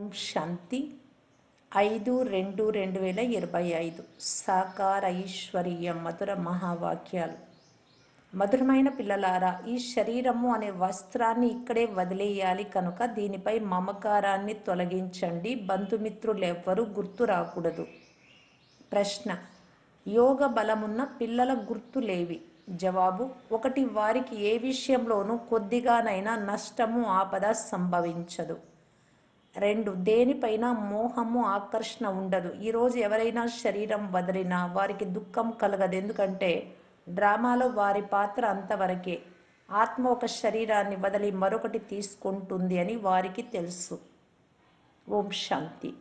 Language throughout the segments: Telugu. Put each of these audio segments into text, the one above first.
ఓం శాంతి. ఐదు రెండు రెండు వేల ఇరవై ఐదు సాకార ఐశ్వర్య మధుర మహావాక్యాలు. మధురమైన పిల్లలారా ఈ శరీరము అనే వస్త్రాన్ని ఇక్కడే వదిలేయాలి కనుక దీనిపై మమకారాన్ని తొలగించండి. బంధుమిత్రులు ఎవ్వరూ గుర్తు రాకూడదు. ప్రశ్న యోగ బలమున్న పిల్లల గుర్తులేవి జవాబు ఒకటి వారికి ఏ విషయంలోనూ కొద్దిగానైనా నష్టము ఆపద సంభవించదు. రెండు. దేనిపైన మోహము ఆకర్షణ ఉండదు. ఈరోజు ఎవరైనా శరీరం వదిలినా వారికి దుఃఖం కలగదు. ఎందుకంటే డ్రామాలో వారి పాత్ర అంతవరకే. ఆత్మ ఒక శరీరాన్ని వదిలి మరొకటి తీసుకుంటుంది అని వారికి తెలుసు. ఓం శాంతి.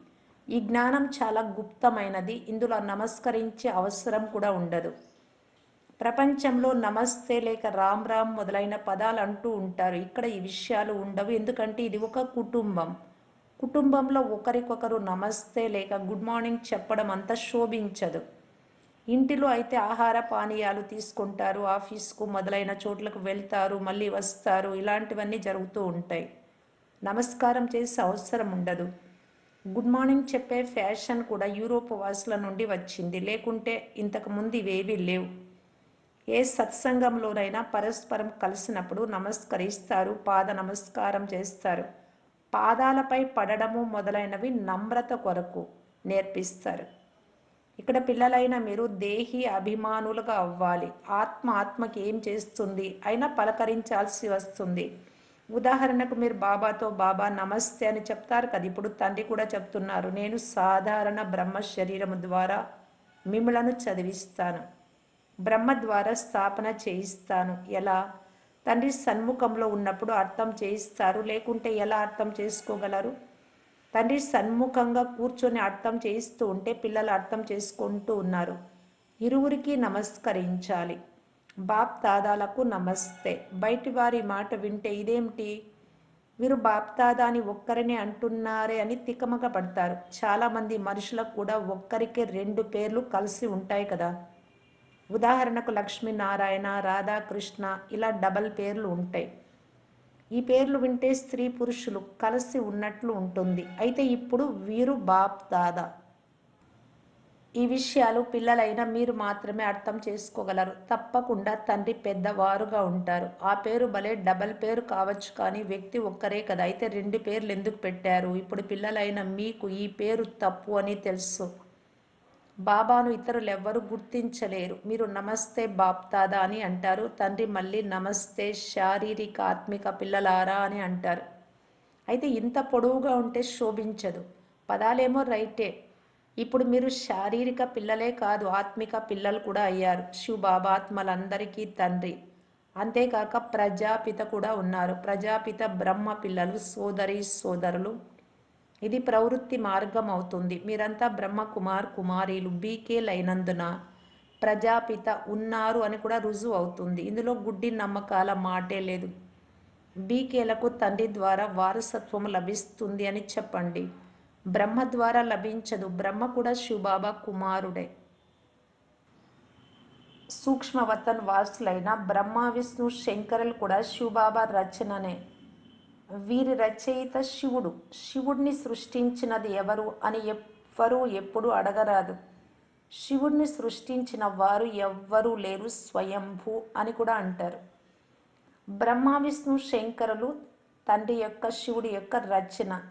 ఈ జ్ఞానం చాలా గుప్తమైనది. ఇందులో నమస్కరించే అవసరం కూడా ఉండదు. ప్రపంచంలో నమస్తే లేక రామ్ రామ్ మొదలైన పదాలు అంటూ ఉంటారు. ఇక్కడ ఈ విషయాలు ఉండవు. ఎందుకంటే ఇది ఒక కుటుంబం. కుటుంబంలో ఒకరికొకరు నమస్తే లేక గుడ్ మార్నింగ్ చెప్పడం అంత శోభించదు. ఇంటిలో అయితే ఆహార పానీయాలు తీసుకుంటారు ఆఫీస్కు మొదలైన చోట్లకు వెళ్తారు మళ్ళీ వస్తారు ఇలాంటివన్నీ జరుగుతూ ఉంటాయి. నమస్కారం చేసే అవసరం ఉండదు. గుడ్ మార్నింగ్ చెప్పే ఫ్యాషన్ కూడా యూరోప్ వాసుల నుండి వచ్చింది. లేకుంటే ఇంతకుముందు ఇవేవీ లేవు. ఏ సత్సంగంలోనైనా పరస్పరం కలిసినప్పుడు నమస్కరిస్తారు పాద నమస్కారం చేస్తారు. పాదాలపై పడడము మొదలైనవి నమ్రత కొరకు నేర్పిస్తారు. ఇక్కడ పిల్లలైన మీరు దేహి అభిమానులుగా అవ్వాలి. ఆత్మ ఆత్మకి ఏం చేస్తుంది? అయినా పలకరించాల్సి వస్తుంది. ఉదాహరణకు మీరు బాబాతో బాబా నమస్తే అని చెప్తారు కదా ఇప్పుడు తండ్రి కూడా చెప్తున్నారు నేను సాధారణ బ్రహ్మ శరీరము ద్వారా మిమ్మలను చదివిస్తాను. బ్రహ్మ ద్వారా స్థాపన చేయిస్తాను. ఎలా? తండ్రి సన్ముఖంలో ఉన్నప్పుడు అర్థం చేయిస్తారు. లేకుంటే ఎలా అర్థం చేసుకోగలరు? తండ్రి సన్ముఖంగా కూర్చొని అర్థం చేయిస్తూ ఉంటే పిల్లలు అర్థం చేసుకుంటూ ఉన్నారు. ఇరువురికి నమస్కరించాలి. బాప్ దాదాలకు నమస్తే. బయటి వారి మాట వింటే ఇదేమిటి? వీరు బాప్తాదాని ఒక్కరినే అంటున్నారే అని తికమక పడతారు. చాలామంది మనుషులకు కూడా ఒక్కరికే రెండు పేర్లు కలిసి ఉంటాయి కదా. ఉదాహరణకు లక్ష్మీనారాయణ రాధాకృష్ణ ఇలా డబల్ పేర్లు ఉంటాయి. ఈ పేర్లు వింటే స్త్రీ పురుషులు కలిసి ఉన్నట్లు ఉంటుంది. అయితే ఇప్పుడు వీరు బాప్ దాదా. ఈ విషయాలు పిల్లలైన మీరు మాత్రమే అర్థం చేసుకోగలరు. తప్పకుండా తండ్రి పెద్దవారుగా ఉంటారు. ఆ పేరు భలే డబల్ పేరు కావచ్చు కానీ వ్యక్తి ఒక్కరే కదా. అయితే రెండు పేర్లు ఎందుకు పెట్టారు? ఇప్పుడు పిల్లలైన మీకు ఈ పేరు తప్పు అని తెలుసు. బాబాను ఇతరులెవ్వరూ గుర్తించలేరు. మీరు నమస్తే బాప్తాదా అని అంటారు. తండ్రి మళ్ళీ నమస్తే శారీరక ఆత్మిక పిల్లలారా అని అంటారు. అయితే ఇంత పొడవుగా ఉంటే శోభించదు. పదాలేమో రైటే. ఇప్పుడు మీరు శారీరక పిల్లలే కాదు ఆత్మిక పిల్లలు కూడా అయ్యారు. శివ బాబాత్మలందరికీ తండ్రి. అంతేకాక ప్రజాపిత కూడా ఉన్నారు. ప్రజాపిత బ్రహ్మ పిల్లలు సోదరి సోదరులు ఇది ప్రవృత్తి మార్గం అవుతుంది మీరంతా బ్రహ్మ కుమార్ కుమారీలు బీకేలైనందున ప్రజాపిత ఉన్నారు అని కూడా రుజువు అవుతుంది. ఇందులో గుడ్డి నమ్మకాల మాటే లేదు. బీకేలకు తండ్రి ద్వారా వారసత్వం లభిస్తుంది అని చెప్పండి. బ్రహ్మ ద్వారా లభించదు. బ్రహ్మ కూడా శివబాబా కుమారుడే. సూక్ష్మవతన్ వాసులైన బ్రహ్మ విష్ణు శంకరులు కూడా శివబాబా రచననే. వీరి రచయిత శివుడు. శివుడిని సృష్టించినది ఎవరు అని ఎవ్వరూ ఎప్పుడు అడగరాదు. శివుడిని సృష్టించిన వారు ఎవ్వరూ లేరు స్వయంభూ అని కూడా అంటారు. బ్రహ్మ విష్ణు శంకరులు తండ్రి యొక్క శివుడి యొక్క రచన.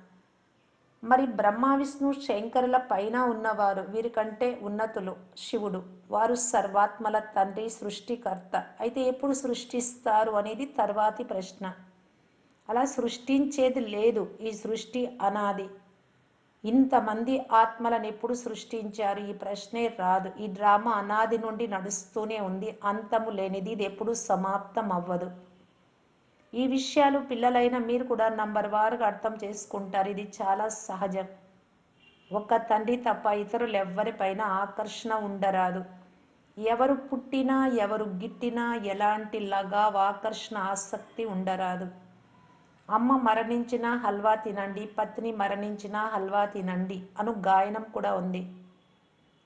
మరి బ్రహ్మ విష్ణు శంకరుల పైన ఉన్నవారు వీరికంటే ఉన్నతులు శివుడు. వారు సర్వాత్మల తండ్రి సృష్టికర్త. అయితే ఎప్పుడు సృష్టిస్తారు అనేది తర్వాతి ప్రశ్న. అలా సృష్టించేది లేదు ఈ సృష్టి అనాది. ఇంతమంది ఆత్మలను ఎప్పుడు సృష్టించారు? ఈ ప్రశ్నే రాదు. ఈ డ్రామా అనాది నుండి నడుస్తూనే ఉంది. అంతము లేనిది ఇది ఎప్పుడు సమాప్తం అవ్వదు ఈ విషయాలు పిల్లలైన మీరు కూడా నంబర్ వారుగా అర్థం చేసుకుంటారు. ఇది చాలా సహజం. ఒక్క తండ్రి తప్ప ఇతరులు ఎవ్వరిపైన ఆకర్షణ ఉండరాదు. ఎవరు పుట్టినా ఎవరు గిట్టినా ఎలాంటి లగావ్ ఆకర్షణ ఆసక్తి ఉండరాదు. అమ్మ మరణించిన హల్వా తినండి పత్ని మరణించిన హల్వా తినండి అను గాయనం కూడా ఉంది.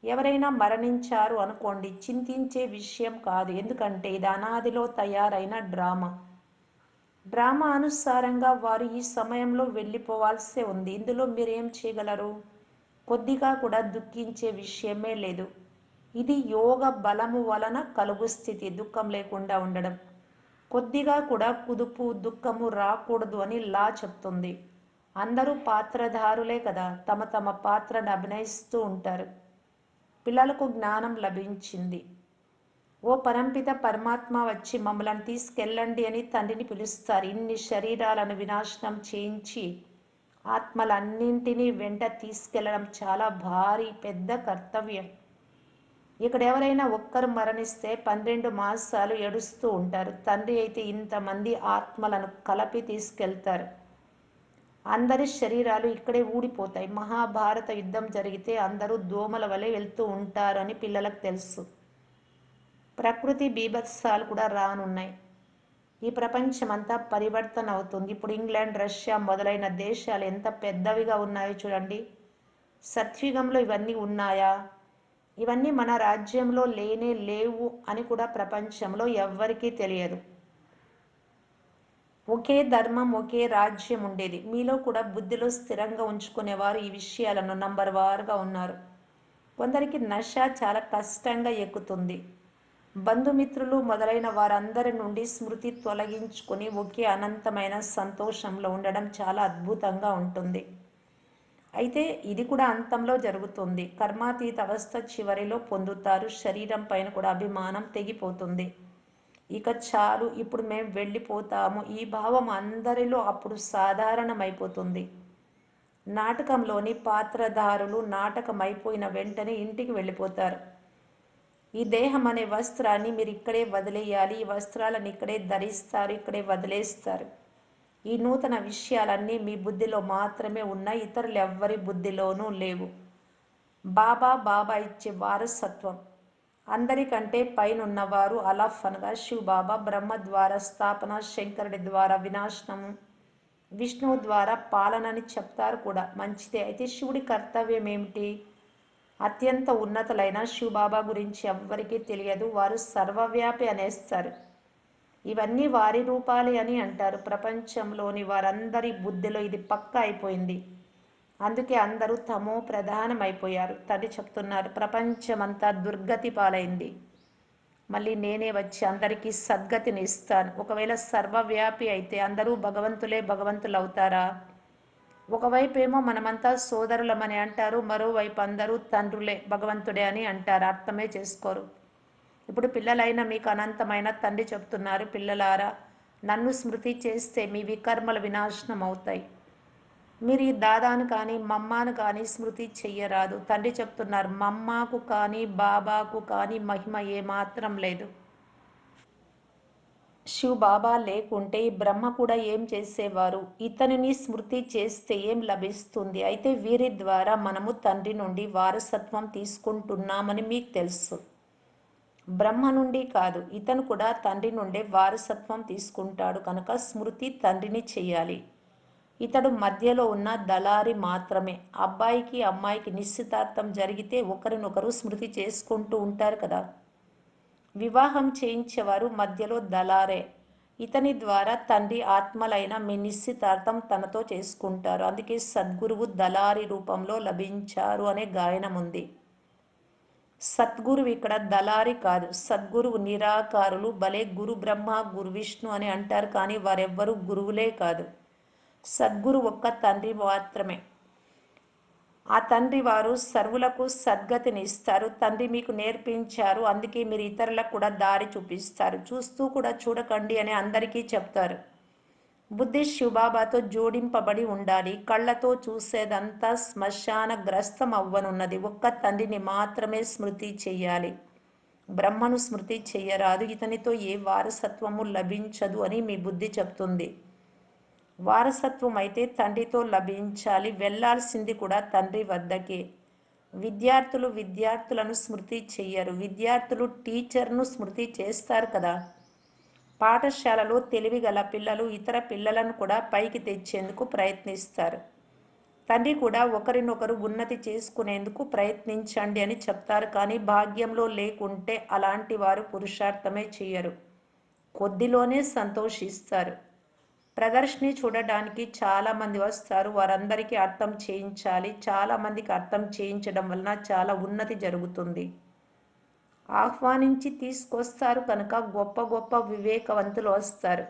ఎవరైనా మరణించారు అనుకోండి చింతించే విషయం కాదు. ఎందుకంటే ఇది అనాదిలో తయారైన డ్రామా. డ్రామా అనుసారంగా వారు ఈ సమయంలో వెళ్ళిపోవాల్సే ఉంది. ఇందులో మీరేం చేయగలరు? కొద్దిగా కూడా దుఃఖించే విషయమే లేదు. ఇది యోగ బలము వలన కలుగు స్థితి దుఃఖం లేకుండా ఉండడం. కొద్దిగా కూడా కుదుపు దుఃఖము రాకూడదు అని లా చెప్తుంది. అందరూ పాత్రధారులే కదా తమ తమ పాత్రను అభినయిస్తూ ఉంటారు. పిల్లలకు జ్ఞానం లభించింది. ఓ పరంపిత పరమాత్మ వచ్చి మమ్మల్ని తీసుకెళ్ళండి అని తండ్రిని పిలుస్తారు. ఇన్ని శరీరాలను వినాశనం చేయించి ఆత్మలన్నింటినీ వెంట తీసుకెళ్ళడం చాలా భారీ పెద్ద కర్తవ్యం. ఇక్కడ ఎవరైనా ఒక్కరు మరణిస్తే పన్నెండు మాసాలు ఏడుస్తూ ఉంటారు. తండ్రి అయితే ఇంతమంది ఆత్మలను కలిపి తీసుకెళ్తారు. అందరి శరీరాలు ఇక్కడే ఊడిపోతాయి. మహాభారత యుద్ధం జరిగితే అందరూ దోమల వలె వెళ్తూ ఉంటారని పిల్లలకు తెలుసు. ప్రకృతి బీభత్సాలు కూడా రానున్నాయి. ఈ ప్రపంచమంతా పరివర్తన అవుతుంది. ఇప్పుడు ఇంగ్లాండ్ రష్యా మొదలైన దేశాలు ఎంత పెద్దవిగా ఉన్నాయో చూడండి. సత్యుగంలో ఇవన్నీ ఉన్నాయా? ఇవన్నీ మన రాజ్యంలో లేనే లేవు అని కూడా ప్రపంచంలో ఎవ్వరికీ తెలియదు. ఒకే ధర్మం ఒకే రాజ్యం ఉండేది. మీలో కూడా బుద్ధిలో స్థిరంగా ఉంచుకునేవారు ఈ విషయాలను నంబర్ వారుగా ఉన్నారు. కొందరికి నష చాలా కష్టంగా ఎక్కుతుంది. బంధుమిత్రులు మొదలైన వారందరి నుండి స్మృతి తొలగించుకొని ఒకే అనంతమైన సంతోషంలో ఉండడం చాలా అద్భుతంగా ఉంటుంది. అయితే ఇది కూడా అంతంలో జరుగుతుంది. కర్మాతీత అవస్థ చివరిలో పొందుతారు. శరీరం పైన కూడా అభిమానం తెగిపోతుంది. ఇక చాలు ఇప్పుడు మేము వెళ్ళిపోతాము. ఈ భావం అందరిలో అప్పుడు సాధారణమైపోతుంది. నాటకంలోని పాత్రధారులు నాటకం అయిపోయిన వెంటనే ఇంటికి వెళ్ళిపోతారు. ఈ దేహం అనే వస్త్రాన్ని మీరు ఇక్కడే వదిలేయాలి. ఈ వస్త్రాలను ఇక్కడే ధరిస్తారు ఇక్కడే వదిలేస్తారు. ఈ నూతన విషయాలన్నీ మీ బుద్ధిలో మాత్రమే ఉన్నాయి ఇతరులు ఎవ్వరి బుద్ధిలోనూ లేవు. బాబా బాబా ఇచ్చే వారసత్వం. అందరికంటే పైనున్నవారు అలఫ్ అనగా శివ్ బాబా బ్రహ్మ ద్వారా స్థాపన శంకరుడి ద్వారా వినాశనము విష్ణువు ద్వారా పాలనని చెప్తారు కూడా. మంచిదే. అయితే శివుడి కర్తవ్యం ఏమిటి? అత్యంత ఉన్నతులైన శివబాబా గురించి ఎవ్వరికీ తెలియదు. వారు సర్వవ్యాపి అనేస్తారు. ఇవన్నీ వారి రూపాలే అని అంటారు. ప్రపంచంలోని వారందరి బుద్ధిలో ఇది పక్క అయిపోయింది. అందుకే అందరూ తమో ప్రధానమైపోయారు. తది చెప్తున్నారు ప్రపంచమంతా దుర్గతి పాలైంది. మళ్ళీ నేనే వచ్చి అందరికీ సద్గతిని ఇస్తాను. ఒకవేళ సర్వవ్యాపి అయితే అందరూ భగవంతులే భగవంతులు అవుతారా ఒకవైపు ఏమో మనమంతా సోదరులమని అంటారు మరోవైపు అందరూ తండ్రులే భగవంతుడే అని అంటారు. అర్థమే చేసుకోరు. ఇప్పుడు పిల్లలైన మీకు అనంతమైన తండ్రి చెప్తున్నారు పిల్లలారా నన్ను స్మృతి చేస్తే మీ వికర్మల వినాశనం అవుతాయి మీరు ఈ దాదాను కానీ మమ్మాను కానీ స్మృతి చెయ్యరాదు. తండ్రి చెప్తున్నారు మమ్మాకు కానీ బాబాకు కానీ మహిమ ఏమాత్రం లేదు. శివ బాబా లేకుంటే ఈ బ్రహ్మ కూడా ఏం చేసేవారు? ఇతనిని స్మృతి చేస్తే ఏం లభిస్తుంది? అయితే వీరి ద్వారా మనము తండ్రి నుండి వారసత్వం తీసుకుంటున్నామని మీకు తెలుసు. బ్రహ్మ నుండి కాదు ఇతను కూడా తండ్రి నుండే వారసత్వం తీసుకుంటాడు. కనుక స్మృతి తండ్రిని చేయాలి. ఇతడు మధ్యలో ఉన్న దళారి మాత్రమే. అబ్బాయికి అమ్మాయికి నిశ్చితార్థం జరిగితే ఒకరినొకరు స్మృతి చేసుకుంటూ ఉంటారు కదా. వివాహం చేయించేవారు మధ్యలో దళారే. ఇతని ద్వారా తండ్రి ఆత్మలైన మీ నిశ్చితార్థం తనతో చేసుకుంటారు. అందుకే సద్గురువు దళారి రూపంలో లభించారు అనే గాయనం ఉంది సద్గురువు ఇక్కడ దళారి కాదు. సద్గురువు నిరాకారులు భలే గురు బ్రహ్మ గురు విష్ణు అని అంటారు కానీ వారెవ్వరూ గురువులే కాదు. సద్గురు ఒక్క తండ్రి మాత్రమే. ఆ తండ్రి వారు సర్వులకు సద్గతిని ఇస్తారు. తండ్రి మీకు నేర్పించారు. అందుకే మీరు ఇతరులకు కూడా దారి చూపిస్తారు. చూస్తూ కూడా చూడకండి అని అందరికీ చెప్తారు. బుద్ధి శివబాబాతో జోడింపబడి ఉండాలి. కళ్ళతో చూసేదంతా శ్మశానగ్రస్తం అవ్వనున్నది ఒక్క తండ్రిని మాత్రమే స్మృతి చెయ్యాలి. బ్రహ్మను స్మృతి చెయ్యరాదు. ఇతనితో ఏ వారసత్వము లభించదు అని మీ బుద్ధి చెప్తుంది. వారసత్వం అయితే తండ్రితో లభించాలి. వెళ్ళాల్సింది కూడా తండ్రి వద్దకే. విద్యార్థులు విద్యార్థులను స్మృతి చెయ్యరు. విద్యార్థులు టీచర్ను స్మృతి చేస్తారు కదా. పాఠశాలలో తెలివిగల పిల్లలు ఇతర పిల్లలను కూడా పైకి తెచ్చేందుకు ప్రయత్నిస్తారు. తండ్రి కూడా ఒకరినొకరు ఉన్నతి చేసుకునేందుకు ప్రయత్నించండి అని చెప్తారు కానీ భాగ్యంలో లేకుంటే అలాంటి వారు పురుషార్థమే చేయరు. కొద్దిలోనే సంతోషిస్తారు. ప్రదర్శిని చూడడానికి చాలామంది వస్తారు. వారందరికీ అర్థం చేయించాలి. చాలామందికి అర్థం చేయించడం వలన చాలా ఉన్నతి జరుగుతుంది. ఆహ్వానించి తీసుకొస్తారు కనుక గొప్ప గొప్ప వివేకవంతులు వస్తారు.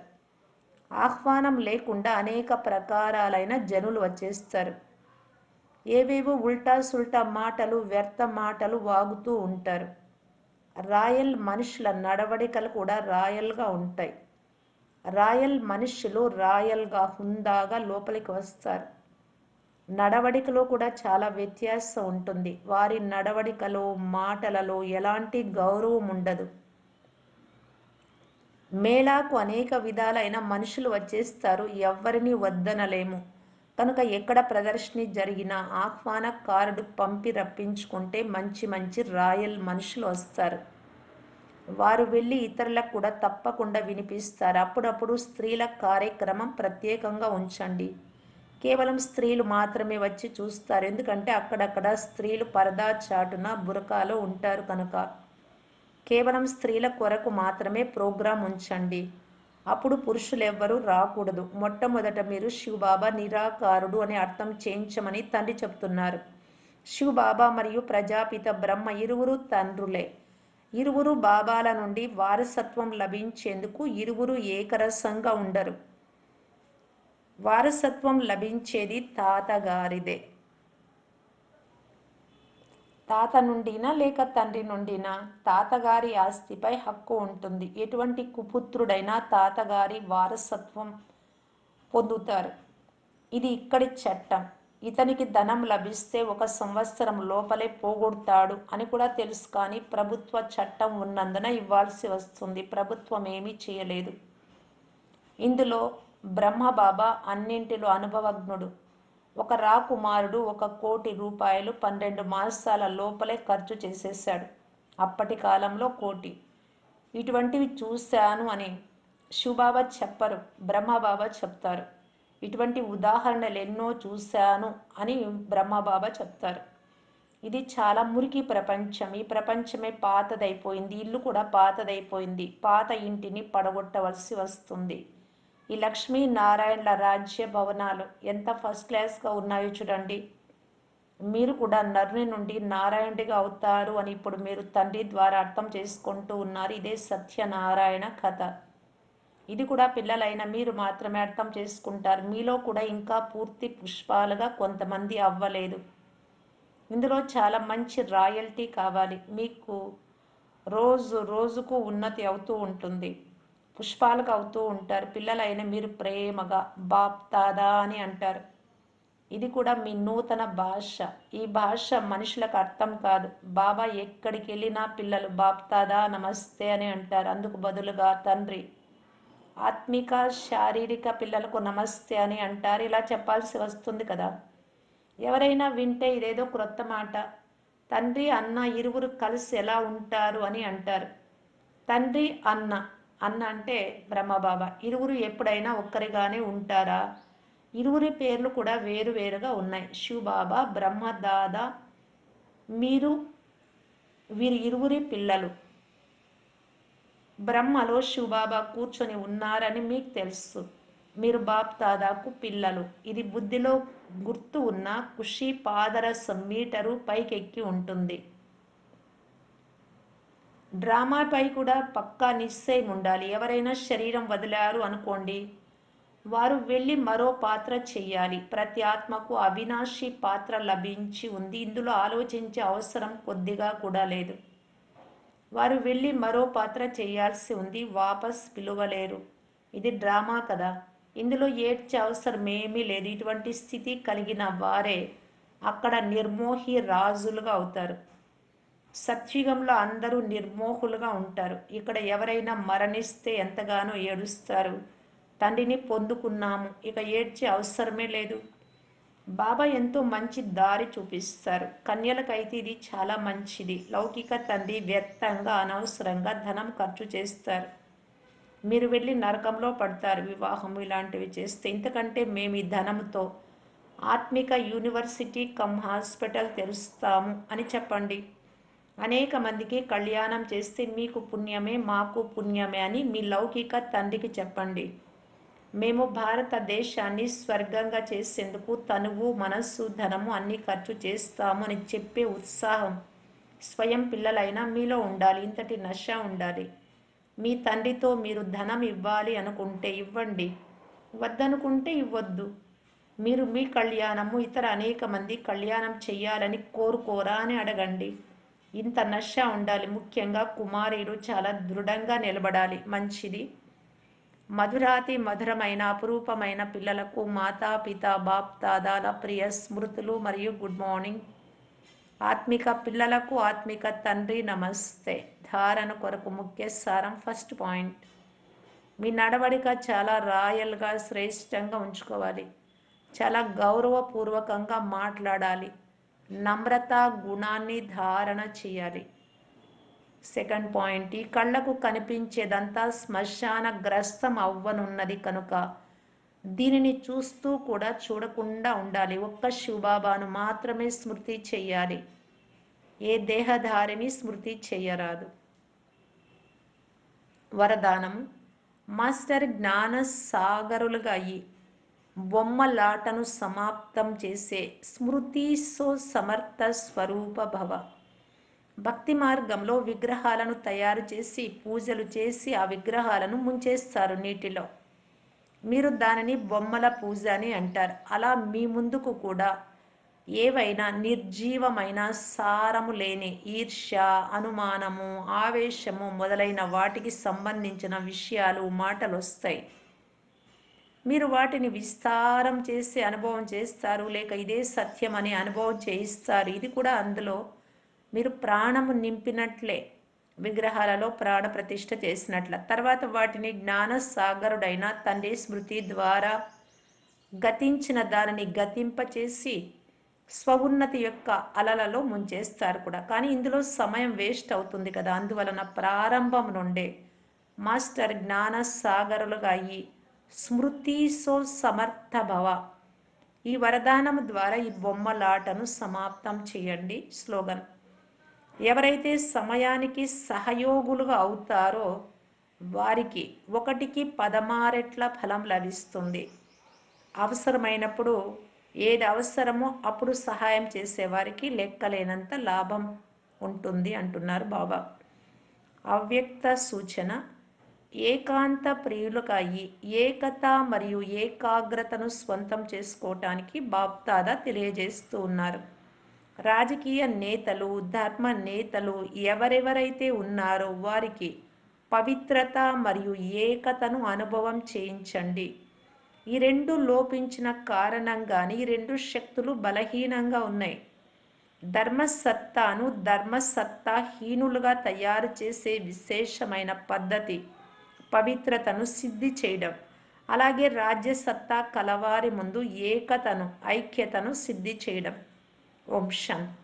ఆహ్వానం లేకుండా అనేక ప్రకారాలైన జనులు వచ్చేస్తారు. ఏవేవో ఉల్టా సుల్టా మాటలు వ్యర్థ మాటలు వాగుతూ ఉంటారు. రాయల్ మనుషుల నడవడికలు కూడా రాయల్గా ఉంటాయి. రాయల్ మనుషులు రాయల్గా హుందాగా లోపలికి వస్తారు. నడవడికలో కూడా చాలా వ్యత్యాసం ఉంటుంది. వారి నడవడికలో మాటలలో ఎలాంటి గౌరవం ఉండదు. మేళాకు అనేక విధాలైన మనుషులు వచ్చేస్తారు. ఎవ్వరిని వద్దనలేము. కనుక ఎక్కడ ప్రదర్శన జరిగినా ఆహ్వాన కార్డు పంపి రప్పించుకుంటే మంచి మంచి రాయల్ మనుషులు వస్తారు. వారు వెళ్ళి ఇతరులకు కూడా తప్పకుండా వినిపిస్తారు. అప్పుడప్పుడు స్త్రీల కార్యక్రమం ప్రత్యేకంగా ఉంచండి. కేవలం స్త్రీలు మాత్రమే వచ్చి చూస్తారు. ఎందుకంటే అక్కడక్కడ స్త్రీలు పరదా చాటున బురకాలో ఉంటారు కనుక. కేవలం స్త్రీల కొరకు మాత్రమే ప్రోగ్రాం ఉంచండి. అప్పుడు పురుషులు ఎవ్వరూ రాకూడదు. మొట్టమొదట మీరు శివబాబా నిరాకారుడు అని అర్థం చేయించమని తండ్రి చెప్తున్నారు. శివబాబా మరియు ప్రజాపిత బ్రహ్మ ఇరువురు తండ్రులే. ఇరువురు బాబాల నుండి వారసత్వం లభించేందుకు ఇరువురు ఏకరసంగా ఉండరు. వారసత్వం లభించేది తాతగారిదే. తాత నుండినా లేక తండ్రి నుండినా తాతగారి ఆస్తిపై హక్కు ఉంటుంది. ఎటువంటి కుపుత్రుడైనా తాతగారి వారసత్వం పొందుతారు. ఇది ఇక్కడి చట్టం. ఇతనికి ధనం లభిస్తే ఒక సంవత్సరం లోపలే పోగొడతాడు అని కూడా తెలుసు కానీ ప్రభుత్వ చట్టం ఉన్నందున ఇవ్వాల్సి వస్తుంది. ప్రభుత్వం ఏమీ చేయలేదు. ఇందులో బ్రహ్మబాబా అన్నింటిలో అనుభవజ్ఞుడు. ఒక రాకుమారుడు ఒక కోటి రూపాయలు పన్నెండు మాసాల లోపలే ఖర్చు చేసేసాడు అప్పటి కాలంలో కోటి. ఇటువంటివి చూశాను అని శివబాబా చెప్పరు బ్రహ్మబాబా చెప్తారు. ఇటువంటి ఉదాహరణలు ఎన్నో చూశాను అని బ్రహ్మబాబా చెప్తారు. ఇది చాలా మురికి ప్రపంచం. ఈ ప్రపంచమే పాతదైపోయింది ఇల్లు కూడా పాతదైపోయింది. పాత ఇంటిని పడగొట్టవలసి వస్తుంది. ఈ లక్ష్మీ నారాయణల రాజ్య భవనాలు ఎంత ఫస్ట్ క్లాస్గా ఉన్నాయో చూడండి. మీరు కూడా నరుని నుండి నారాయణుడిగా అవుతారు అని ఇప్పుడు మీరు తండ్రి ద్వారా అర్థం చేసుకుంటూ ఉన్నారు. ఇదే సత్యనారాయణ కథ. ఇది కూడా పిల్లలైన మీరు మాత్రమే అర్థం చేసుకుంటారు. మీలో కూడా ఇంకా పూర్తి పుష్పాలుగా కొంతమంది అవ్వలేదు. ఇందులో చాలా మంచి రాయల్టీ కావాలి. మీకు రోజు రోజుకు ఉన్నతి అవుతూ ఉంటుంది. పుష్పాలకు అవుతూ ఉంటారు. పిల్లలైన మీరు ప్రేమగా బాప్ దాదా అని అంటారు. ఇది కూడా మీ నూతన భాష. ఈ భాష మనుషులకు అర్థం కాదు. బాబా ఎక్కడికి వెళ్ళినా పిల్లలు బాప్ దాదా నమస్తే అని అంటారు. అందుకు బదులుగా తండ్రి ఆత్మిక శారీరక పిల్లలకు నమస్తే అని అంటారు. ఇలా చెప్పాల్సి వస్తుంది కదా. ఎవరైనా వింటే ఇదేదో క్రొత్త మాట. తండ్రి అన్న ఇరువురు కలిసి ఎలా ఉంటారు అని అంటారు. తండ్రి అన్న అన్న అంటే బ్రహ్మబాబా. ఇరువురు ఎప్పుడైనా ఒక్కరిగానే ఉంటారా? ఇరువురి పేర్లు కూడా వేరు వేరుగా ఉన్నాయి. శివబాబా బ్రహ్మదాద మీరు వీరి ఇరువురి పిల్లలు. బ్రహ్మలో శివబాబా కూర్చొని ఉన్నారని మీకు తెలుసు. మీరు బాప్ దాదాకు పిల్లలు. ఇది బుద్ధిలో గుర్తు ఉన్న కుషి పాదరసం మీటరు పైకెక్కి ఉంటుంది. డ్రామాపై కూడా పక్కా నిశ్చయం ఉండాలి. ఎవరైనా శరీరం వదిలారు అనుకోండి వారు వెళ్ళి మరో పాత్ర చెయ్యాలి ప్రతి ఆత్మకు అవినాశి పాత్ర లభించి ఉంది. ఇందులో ఆలోచించే అవసరం కొద్దిగా కూడా లేదు. వారు వెళ్ళి మరో పాత్ర చేయాల్సి ఉంది. వాపస్ పిలువలేరు. ఇది డ్రామా కదా. ఇందులో ఏడ్చే అవసరం ఏమీ లేదు. ఇటువంటి స్థితి కలిగిన వారే అక్కడ నిర్మోహి రాజులుగా అవుతారు. సత్యుగంలో అందరూ నిర్మోహులుగా ఉంటారు. ఇక్కడ ఎవరైనా మరణిస్తే ఎంతగానో ఏడుస్తారు. తండ్రిని పొందుకున్నాము. ఇక ఏడ్చే అవసరమే లేదు. బాబా ఎంతో మంచి దారి చూపిస్తారు. కన్యలకైతే ఇది చాలా మంచిది. లౌకిక తండ్రి వ్యర్థంగా అనవసరంగా ధనం ఖర్చు చేస్తారు. మీరు వెళ్ళి నరకంలో పడతారు. వివాహం ఇలాంటివి చేస్తే ఇంతకంటే మేము ఈ ధనంతో. ఆత్మిక యూనివర్సిటీ కమ్ హాస్పిటల్ తెరుస్తాము అని చెప్పండి. అనేక మందికి కళ్యాణం చేస్తే మీకు పుణ్యమే మాకు పుణ్యమే అని మీ లౌకిక తండ్రికి చెప్పండి. మేము భారతదేశాన్ని స్వర్గంగా చేసేందుకు తనువు మనస్సు ధనము అన్ని ఖర్చు చేస్తాము అని చెప్పే ఉత్సాహం స్వయం పిల్లలైనా మీలో ఉండాలి. ఇంతటి నష ఉండాలి. మీ తండ్రితో మీరు ధనం ఇవ్వాలి అనుకుంటే ఇవ్వండి. వద్దనుకుంటే ఇవ్వద్దు. మీరు మీ కళ్యాణము ఇతర అనేక మంది కళ్యాణం చేయాలని కోరుకోరా అని అడగండి. ఇంత నష ఉండాలి. ముఖ్యంగా కుమారుడు చాలా దృఢంగా నిలబడాలి. మంచిది. మధురాతి మధురమైన అపురూపమైన పిల్లలకు మాతా పిత బాప్ దాదాల ప్రియ స్మృతులు మరియు గుడ్ మార్నింగ్. ఆత్మిక పిల్లలకు ఆత్మిక తండ్రి నమస్తే. ధారణ కొరకు ముఖ్య సారం ఫస్ట్ పాయింట్. మీ నడవడిక చాలా రాయల్గా శ్రేష్టంగా ఉంచుకోవాలి. చాలా గౌరవపూర్వకంగా మాట్లాడాలి. నమ్రత గుణాన్ని ధారణ చేయాలి. సెకండ్ పాయింట్ ఈ కళ్ళకు కనిపించేదంతా శ్మశాన గ్రస్తం అవ్వనున్నది కనుక దీనిని చూస్తూ కూడా చూడకుండా ఉండాలి. ఒక్క శివబాబాను మాత్రమే స్మృతి చెయ్యాలి ఏ దేహధారిని స్మృతి చెయ్యరాదు వరదానము మాస్టర్ జ్ఞాన సాగరులుగా అయ్యి బొమ్మలాటను సమాప్తం చేసే స్మృతి సో సమర్థ స్వరూప భవ. భక్తి మార్గంలో విగ్రహాలను తయారు చేసి పూజలు చేసి ఆ విగ్రహాలను ముంచేస్తారు నీటిలో. మీరు దానిని బొమ్మల పూజ అని అంటారు. అలా మీ ముందుకు కూడా ఏవైనా నిర్జీవమైన సారము లేని ఈర్ష్య అనుమానము ఆవేశము మొదలైన వాటికి సంబంధించిన విషయాలు మాటలు వస్తాయి మీరు వాటిని విస్తారం చేసి అనుభవం చేస్తారు లేక ఇదే సత్యం అనే అనుభవం చేయిస్తారు. ఇది కూడా అందులో మీరు ప్రాణము నింపినట్లే విగ్రహాలలో ప్రాణ ప్రతిష్ఠ చేసినట్ల. తర్వాత వాటిని జ్ఞాన సాగరుడైన తండ్రి స్మృతి ద్వారా గతించిన దానిని గతింపచేసి స్వఉన్నతి యొక్క అలలలో ముంచేస్తారు కూడా. కానీ ఇందులో సమయం వేస్ట్ అవుతుంది కదా. అందువలన ప్రారంభం నుండే మాస్టర్ జ్ఞాన సాగరులుగా అయ్యి స్మృతి సో సమర్థ భవ. ఈ వరదానం ద్వారా ఈ బొమ్మలాటను సమాప్తం చేయండి స్లోగన్. ఎవరైతే సమయానికి సహయోగులుగా అవుతారో వారికి ఒకటికి పదమారెట్ల ఫలం లభిస్తుంది. అవసరమైనప్పుడు ఏది అవసరమో అప్పుడు సహాయం చేసేవారికి లెక్కలేనంత లాభం ఉంటుంది అంటున్నారు బాబా. అవ్యక్త సూచన ఏకాంత ప్రియులకాయి ఏకత మరియు ఏకాగ్రతను స్వంతం చేసుకోవటానికి బాప్తాదా తెలియజేస్తూ ఉన్నారు. రాజకీయ నేతలు ధర్మ నేతలు ఎవరెవరైతే ఉన్నారో వారికి పవిత్రత మరియు ఏకతను అనుభవం చేయించండి. ఈ రెండు లోపించిన కారణంగానే ఈ రెండు శక్తులు బలహీనంగా ఉన్నాయి. ధర్మసత్తాను ధర్మసత్తాహీనులుగా తయారు చేసే విశేషమైన పద్ధతి పవిత్రతను సిద్ధి చేయడం. అలాగే రాజ్యసత్తా కలవారి ముందు ఏకతను ఐక్యతను సిద్ధి చేయడం. ఓం శాంతి